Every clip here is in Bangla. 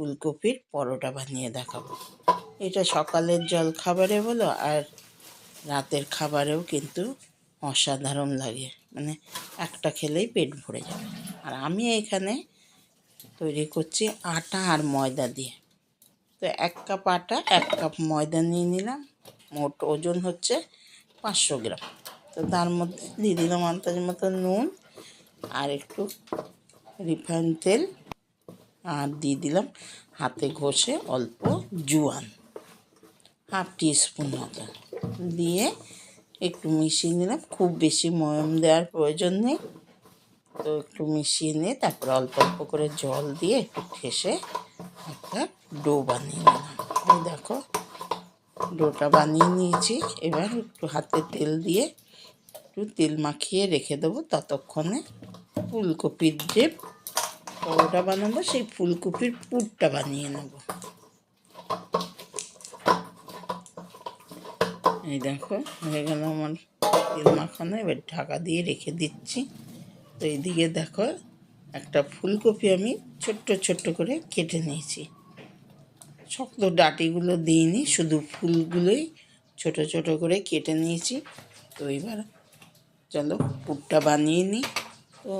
ফুলকপির পরোটা বানিয়ে দেখাবো। এটা সকালের জল খাবারে বলো, আর রাতের খাবারেও কিন্তু অসাধারণ লাগে। মানে একটা খেলেই পেট ভরে যাবে। আর আমি এখানে তৈরি করছি আটা আর ময়দা দিয়ে। তো এক কাপ আটা, এক কাপ ময়দা নিয়ে নিলাম। মোট ওজন হচ্ছে পাঁচশো গ্রাম। তো তার মধ্যে দিয়ে দিলাম আন্দাজ মতো নুন আর একটু রিফাইন তেল। আর দিয়ে দিলাম হাতে ঘষে অল্প জোয়ান। হাফ টি স্পুন মতো। দিয়ে একটু মিশিয়ে নিলাম। খুব বেশি ময়ম দেওয়ার প্রয়োজন নেই। তো একটু মিশিয়ে নিয়ে তারপর অল্প অল্প করে জল দিয়ে একটু ঠেসে একটা ডো বানিয়ে নিলাম। দেখো, ডোটা বানিয়ে নিয়েছি। এবার একটু হাতে তেল দিয়ে একটু তেল মাখিয়ে রেখে দেবো ততক্ষণে ফুলকপির যে পরোটা বানাবো, সেই ফুলকপির পুরটা বানিয়ে নেব। এই দেখো, হয়ে গেল আমার তেল মাখানো, এবার ঢাকা দিয়ে রেখে দিচ্ছি। তো এইদিকে দেখো, একটা ফুলকপি আমি ছোট্ট ছোট্ট করে কেটে নিয়েছি। শক্ত ডাটিগুলো দিইনি, শুধু ফুলগুলোই ছোট ছোট করে কেটে নিয়েছি। তো এবার চলো পুরটা বানিয়ে নিই। তো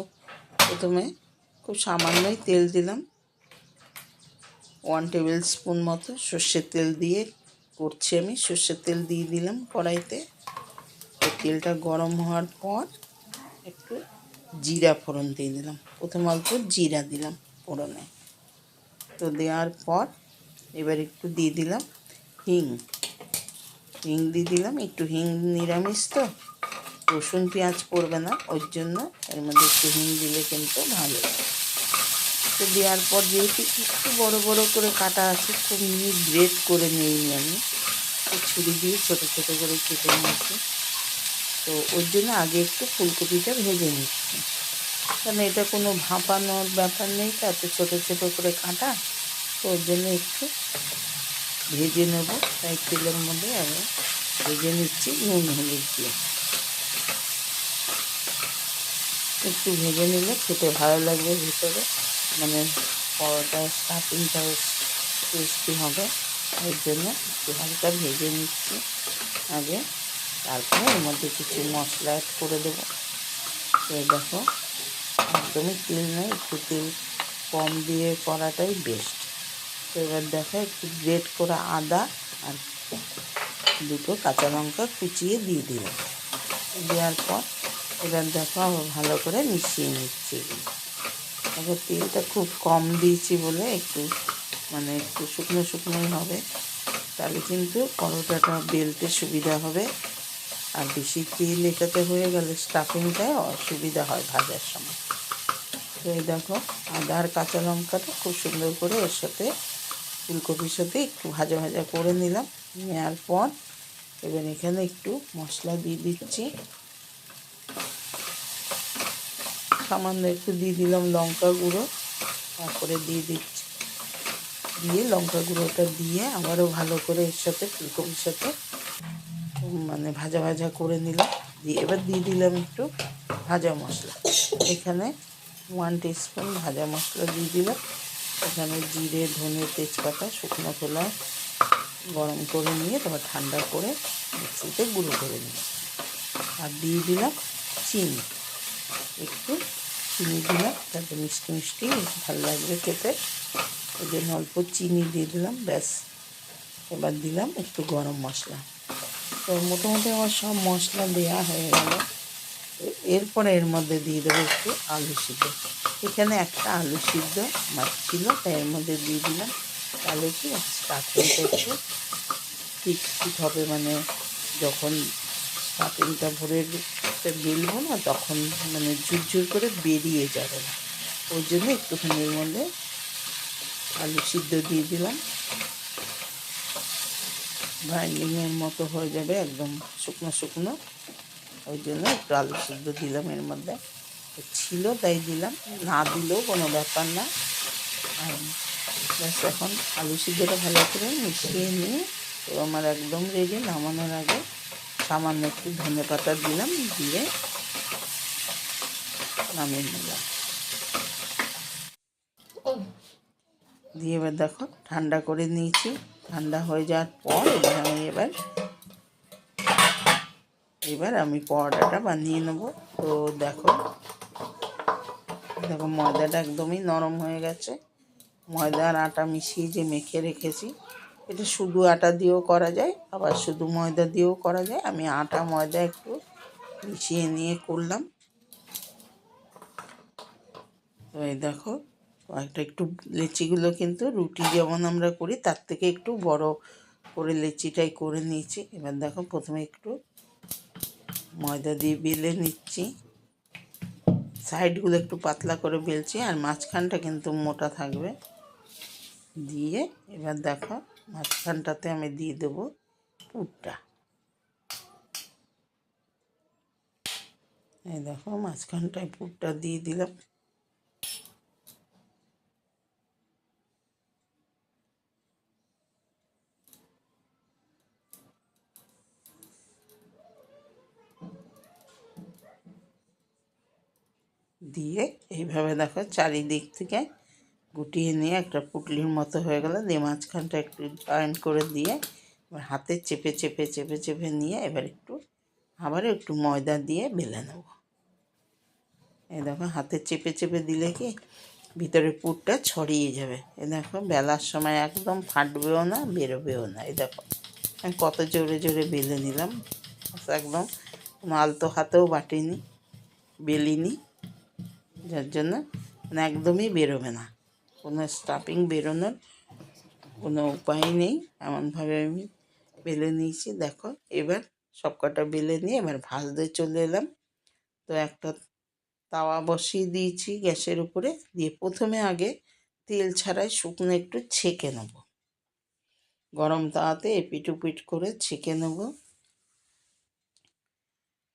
প্রথমে খুব সামান্যই তেল দিলাম। ওয়ান টেবিল স্পুন মতো সর্ষের তেল দিয়ে করছি আমি। সর্ষের তেল দিয়ে দিলাম কড়াইতে। তেলটা গরম হওয়ার পর একটু জিরা ফোড়ন দিয়ে দিলাম। প্রথম অল্প জিরা দিলাম ফোড়নে। তো দেওয়ার পর এবার একটু দিয়ে দিলাম হিং। হিং দিয়ে দিলাম। একটু হিং নিরামিষ তো। রসুন, পেঁয়াজ পড়বে না। ওর জন্য এর মধ্যে একটু হিং দিলে কিন্তু ভালো লাগে তো দেওয়ার পর যেহেতু একটু বড় বড় করে কাটা আছে, খুব মিহি গ্রেট করে নিইনি আমি। ছুরি দিয়ে ছোটো ছোটো করে কেটে নিয়েছি। তো ওর জন্য আগে একটু ফুলকপিটা ভেজে নিচ্ছি। কারণ এটা কোনো ভাপানোর ব্যাপার নেই তো, এত ছোটো ছোটো করে কাটা, তো ওর জন্য একটু ভেজে নেব। তাই তেলের মধ্যে আমি ভেজে নিচ্ছি নুন, হলুদ দিয়ে। একটু ভেজে নিলে খেতে ভালো লাগবে ভিতরে। মানে পরোটার স্টাফিংটাও টেস্টি হবে। এর জন্য একটু হালকা ভেজে নিচ্ছি। আগে তারপরে এর মধ্যে কিছু মশলা অ্যাড করে দেবো। তো দেখো, একদমই তেল নেই, একটু তেল কম দিয়ে করাটাই বেস্ট তো এবার দেখো, একটু গ্রেট করা আদা আর দুটো কাঁচা লঙ্কা কুচিয়ে দিয়ে দিলাম। দেওয়ার পর এবার দেখো ভালো করে মিশিয়ে নিচ্ছি। এবার তেলটা খুব কম দিয়েছি বলে একটু মানে একটু শুকনো শুকনোই হবে। তাহলে কিন্তু পরোটাটা বেলতে সুবিধা হবে। আর বেশি তেল এটাতে হয়ে গেলে স্টাফিংটায় অসুবিধা হয় ভাজার সময়। তো এই দেখো, আদা আর কাঁচা লঙ্কাটা খুব সুন্দর করে এর সাথে, ফুলকপির সাথে একটু ভাজা ভাজা করে নিলাম। নেওয়ার পর এবার এখানে একটু মশলা দিয়ে দিচ্ছি। সামান্য একটু দিয়ে দিলাম লঙ্কা গুঁড়ো, তারপরে দিয়ে দিচ্ছি। দিয়ে লঙ্কা গুঁড়োটা দিয়ে আবারও ভালো করে এর সাথে ফুলকপির সাথে মানে ভাজা ভাজা করে নিলাম। দিয়ে এবার দিয়ে দিলাম একটু ভাজা মশলা। এখানে ওয়ান টিস্পুন ভাজা মশলা দিয়ে দিলাম। এখানে জিরে, ধনে, তেজপাতা, শুকনো খোলা গরম করে নিয়ে তারপর ঠান্ডা করে মিক্সিতে গুঁড়ো করে নিলাম। আর দিয়ে দিলাম চিনি। একটু চিনি দিলাম যাতে মিষ্টি মিষ্টি ভালো লাগবে খেতে। ওই জন্য অল্প চিনি দিয়ে দিলাম, ব্যাস। এবার দিলাম একটু গরম মশলা। তো মোটামুটি আমার সব মশলা দেওয়া হয়ে গেল। এরপরে এর মধ্যে দিয়ে দেবো একটু আলু সিদ্ধ। এখানে একটা আলু সিদ্ধ আমার ছিল, তাই এর মধ্যে দিয়ে দিলাম তাহলে কি একটু ঠিক ঠিক হবে মানে যখন স্টাফিংটা ভরে বেলবো না, তখন মানে ঝুরঝুর করে বেরিয়ে যাবে না। ওই জন্য একটুখানি এর মধ্যে আলু সিদ্ধ দিয়ে দিলাম। গ্রাইন্ডিংয়ের মতো হয়ে যাবে, একদম শুকনো শুকনো। ওই জন্য একটু আলু সিদ্ধ দিলাম এর মধ্যে। ছিল তাই দিলাম, না দিলেও কোনো ব্যাপার না। আর ব্যাস, এখন আলু সিদ্ধটা ভালো করে মিশিয়ে নিয়ে, তো আমার একদম রেডি নামানোর আগে সামান্য একটু ধনে পাতা দিলাম, দিয়ে নামিয়ে নিলাম। দিয়ে এবার দেখো, ঠান্ডা করে নিয়েছি। ঠান্ডা হয়ে যাওয়ার পর এবার আমি এবার এবার আমি পরোটাটা বানিয়ে নেব। তো দেখো দেখো ময়দাটা একদমই নরম হয়ে গেছে। ময়দা আর আটা মিশিয়ে যে মেখে রেখেছি এটা শুধু আটা দিয়েও করা যায়, আবার শুধু ময়দা দিয়েও করা যায়। আমি আটা, ময়দা একটু মিশিয়ে নিয়ে করলাম। তো এই দেখো, কয়েকটা একটু লেচিগুলো কিন্তু রুটি যেমন আমরা করি, তার থেকে একটু বড় করে লেচিটাই করে নিয়েছি। এবার দেখো, প্রথমে একটু ময়দা দিয়ে বেলে নিচ্ছি। সাইডগুলো একটু পাতলা করে বেলছি, আর মাঝখানটা কিন্তু মোটা থাকবে। দিয়ে এবার দেখো মাঝখানটাতে আমি দিয়ে দেবো পুরটা। এই দেখো, মাঝখানটায় পুরটা দিয়ে দিলাম। দিয়ে এইভাবে দেখো চারিদিক থেকে গুটিয়ে নিয়ে একটা পুটলির মতো হয়ে গেল। দিয়ে মাঝখানটা একটু জয়েন্ট করে দিয়ে এবার হাতে চেপে চেপে চেপে চেপে নিয়ে এবার একটু আবার একটু ময়দা দিয়ে বেলে নেব। এই দেখো, হাতে চেপে চেপে দিলে কি ভিতরে পুরটা ছড়িয়ে যাবে। এ দেখো, বেলার সময় একদম ফাটবেও না, বেরোবেও না। এই দেখো, আমি কত জোরে জোরে বেলে নিলাম। একদম আলতো হাতেও বাটিনি, বেলিনি, যার জন্য মানে একদমই বেরোবে না। কোনো স্টাফিং বেরোনোর কোনো উপায় নেই। এমনভাবে আমি বেলে নিয়েছি। দেখো, এবার সব কটা বেলে নিয়ে এবার ভাজতে চলে এলাম। তো একটা তাওয়া বসিয়ে দিয়েছি গ্যাসের উপরে। দিয়ে প্রথমে আগে তেল ছাড়াই শুকনো একটু ছেঁকে নেব। গরম তাওয়াতে এপিট উপিট করে ছেঁকে নেব।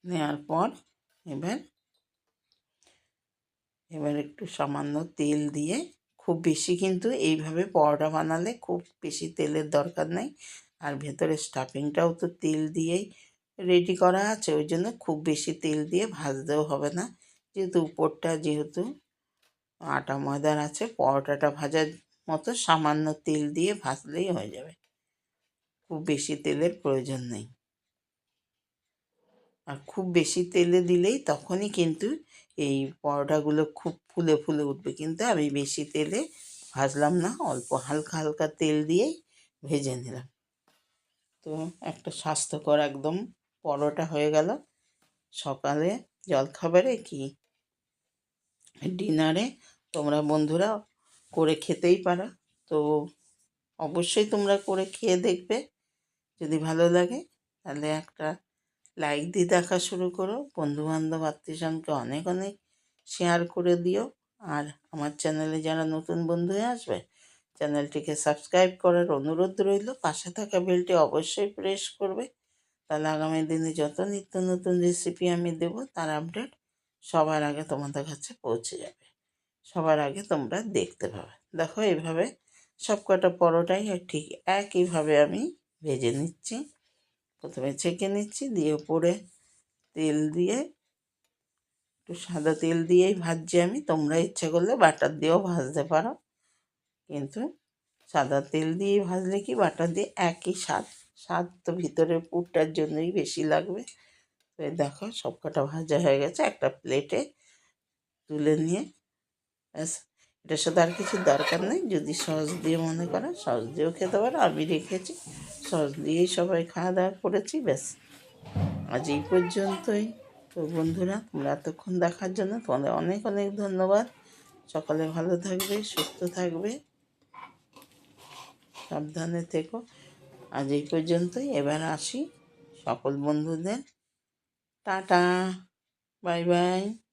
নেওয়ার পর এবার এবার একটু সামান্য তেল দিয়ে খুব বেশি কিন্তু এইভাবে পরোটা বানালে খুব বেশি তেলের দরকার নেই। আর ভেতরে স্টাফিংটাও তো তেল দিয়েই রেডি করা আছে, ওই জন্য খুব বেশি তেল দিয়ে ভাজতেও হবে না। যেহেতু উপরটা যেহেতু আটা ময়দার আছে, পরোটাটা ভাজার মতো সামান্য তেল দিয়ে ভাজলেই হয়ে যাবে। খুব বেশি তেলের প্রয়োজন নেই। আর খুব বেশি তেলে দিলেই তখনই কিন্তু এই পরোটাগুলো খুব ফুলে ফুলে উঠবে। কিন্তু আমি বেশি তেলে ভাজলাম না, অল্প হালকা হালকা তেল দিয়েই ভেজে নিলাম। তো একটা স্বাস্থ্যকর একদম পরোটা হয়ে গেল। সকালে জলখাবারে কি ডিনারে তোমরা বন্ধুরা করে খেতেই পারো। তো অবশ্যই তোমরা করে খেয়ে দেখবে। যদি ভালো লাগে তাহলে একটা লাইক দিয়ে দেখা শুরু করো। বন্ধুবান্ধব, আত্মীয়স্বজনকে অনেক অনেক শেয়ার করে দিও। আর আমার চ্যানেলে যারা নতুন বন্ধু হয়ে আসবে চ্যানেলটিকে সাবস্ক্রাইব করার অনুরোধ রইল। পাশে থাকা বেলটি অবশ্যই প্রেস করবে। তাহলে আগামী দিনে যত নিত্য নতুন রেসিপি আমি দেব, তার আপডেট সবার আগে তোমাদের কাছে পৌঁছে যাবে। সবার আগে তোমরা দেখতে পাবে। দেখো, এইভাবে সব কটা পরোটাই ঠিক একইভাবে আমি ভেজে নিচ্ছি। প্রথমে ছেঁকে নিচ্ছি, দিয়ে ওপরে তেল দিয়ে, একটু সাদা তেল দিয়েই ভাজছি আমি। তোমরা ইচ্ছে করলে বাটার দিয়েও ভাজতে পারো। কিন্তু সাদা তেল দিয়ে ভাজলে কি, বাটার দিয়ে একই স্বাদ। স্বাদ তো ভিতরের পুরটার জন্যই বেশি লাগবে। তো দেখো সব কটা ভাজা হয়ে গেছে। একটা প্লেটে তুলে নিয়ে, ব্যাস। এটার সাথে আর কিছু দরকার নেই। যদি সস দিয়ে মনে করো সস দিয়েও খেতে পারো আমি রেখেছি, সস দিয়েই সবাই খাওয়া দাওয়া করেছি, ব্যাস। আজ এই পর্যন্তই। তো বন্ধুরা, তোমরা এতক্ষণ দেখার জন্য তোমাদের অনেক অনেক ধন্যবাদ। সকালে ভালো থাকবে, সুস্থ থাকবে। সাবধানে থেকো। আজ এই পর্যন্তই। এবার আসি সকল বন্ধুদের। টাটা। Bye bye.